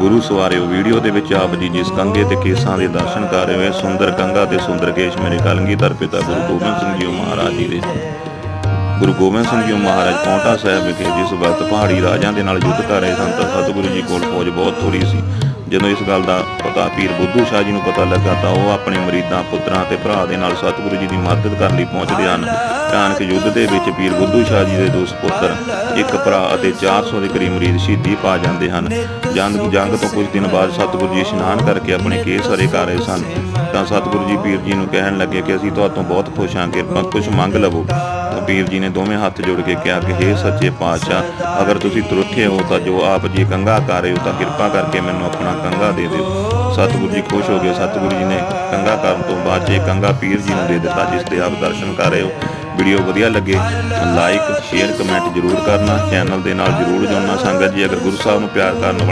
ਗੁਰੂ ਸਵਾਰਿਓ, video ਦੇ ਵਿੱਚ ਆਪ ਜੀ ਜਿਸ ਕੰਗੇ ਤੇ ਕੇਸਾਂ ਦੇ ਦਰਸ਼ਨ ਕਰ ਰਹੇ ਹੋ ਸੁੰਦਰ ਕੰਗਾ ਤੇ ਸੁੰਦਰ ਕੇਸ਼ ਮੇਰੇ ਕਲਗੀਧਰ ਪਿਤਾ ਗੁਰੂ ਗੋਬਿੰਦ ਸਿੰਘ ਜੀ ਮਹਾਰਾਜ ਜੀ ਦੇ। ਗੁਰੂ ਗੋਬਿੰਦ ਸਿੰਘ ਜੀ ਮਹਾਰਾਜ ਪੌਂਟਾ ਸਾਹਿਬ ਵਿਖੇ ਜਿਸ ਵਕਤ ਪਹਾੜੀ ਰਾਜਾਂ ਦੇ ਨਾਲ ਯੁੱਧ ਕਰ ਰਹੇ ਸਨ, ਤਾਂ ਸਤਿਗੁਰੂ ਜੀ ਕੋਲ ਫੌਜ ਬਹੁਤ ਥੋੜੀ ਸੀ। ਜਦੋਂ ਇਸ ਗੱਲ ਦਾ ਪਤਾ ਪੀਰ ਬੁੱਧੂ ਸ਼ਾਹ ਜੀ ਨੂੰ ਪਤਾ ਲੱਗਾ ਤਾਂ ਉਹ ਆਪਣੇ ਮਰੀਦਾਂ, ਪੁੱਤਰਾਂ ਤੇ ਭਰਾ ਦੇ ਨਾਲ ਸਤਿਗੁਰੂ ਜੀ ਦੀ ਮਦਦ ਕਰਨ ਲਈ ਪਹੁੰਚਦੇ ਹਨ। ਭਿਆਨਕ ਯੁੱਧ ਦੇ ਵਿੱਚ ਪੀਰ ਬੁੱਧੂ ਸ਼ਾਹ ਜੀ ਦੇ ਦੋ ਸੁਪੁੱਤਰ ਇੱਕ ਭਰਾ ਅਤੇ 400 ਦੇ ਕਰੀਬ ਮਰੀਦ ਸ਼ਹੀਦੀ ਪਾ ਜਾਂਦੇ ਹਨ। ਜੰਗ ਜੰਗ ਤੋਂ ਕੁਝ ਦਿਨ ਬਾਅਦ ਸਤਿਗੁਰੂ ਜੀ ਇਸ਼ਨਾਨ ਕਰਕੇ ਆਪਣੇ ਕੇਸ ਹਰੇ ਕਰ ਰਹੇ ਸਨ। ਤਾਂ ਸਤਿਗੁਰੂ ਜੀ ਪੀਰ ਜੀ ਨੂੰ ਕਹਿਣ ਲੱਗੇ ਕਿ ਅਸੀਂ ਤੁਹਾਡੇ ਬਹੁਤ ਖੁਸ਼ ਹਾਂ, ਕਿਰਪਾ ਕੁਝ ਮੰਗ ਲਵੋ। ਤਾਂ ਪੀਰ ਜੀ ਨੇ ਦੋਵੇਂ ਹੱਥ ਜੋੜ ਕੇ ਕਿਹਾ ਕਿ हे ਸੱਚੇ ਪਾਤਸ਼ਾਹ, ਅਗਰ ਤੁਸੀਂ ਤੁਰਥੇ ਹੋ ਤਾਂ ਜੋ ਆਪ ਜੀ ਕੰਗਾ ਕਰ ਰਹੇ ਹੋ ਤਾਂ ਕਿਰਪਾ ਕਰਕੇ ਮੈਨੂੰ ਆਪਣਾ ਕੰਗਾ ਦੇ ਦਿਓ। ਸਤਿਗੁਰੂ ਜੀ ਖੁਸ਼ ਹੋ ਗਏ। ਸਤਿਗੁਰੂ ਜੀ ਨੇ ਕੰਗਾ ਕਰਨ ਤੋਂ ਬਾਅਦ ਜੇ ਇਹ ਕੰਗਾ ਪੀਰ ਜੀ ਨੂੰ ਦੇ ਦਿੱਤਾ, ਜਿਸ ਦੇ ਆਪ ਦਰਸ਼ਨ ਕਰ ਰਹੇ ਹੋ, ਵੀਡੀਓ ਵਧੀਆ ਲੱਗੇ ਲਾਈਕ ਸ਼ੇਅਰ ਕਮੈਂਟ ਜ਼ਰੂਰ ਕਰਨਾ ਚੈਨਲ ਦੇ ਨਾਲ ਜ਼ਰੂਰ ਜੁੜਨਾ। ਸੰਗਤ ਜੀ, ਅਗਰ ਗੁਰੂ ਸਾਹਿਬ ਨੂੰ ਪਿਆਰ ਕਰਨ ਵਾਲੀ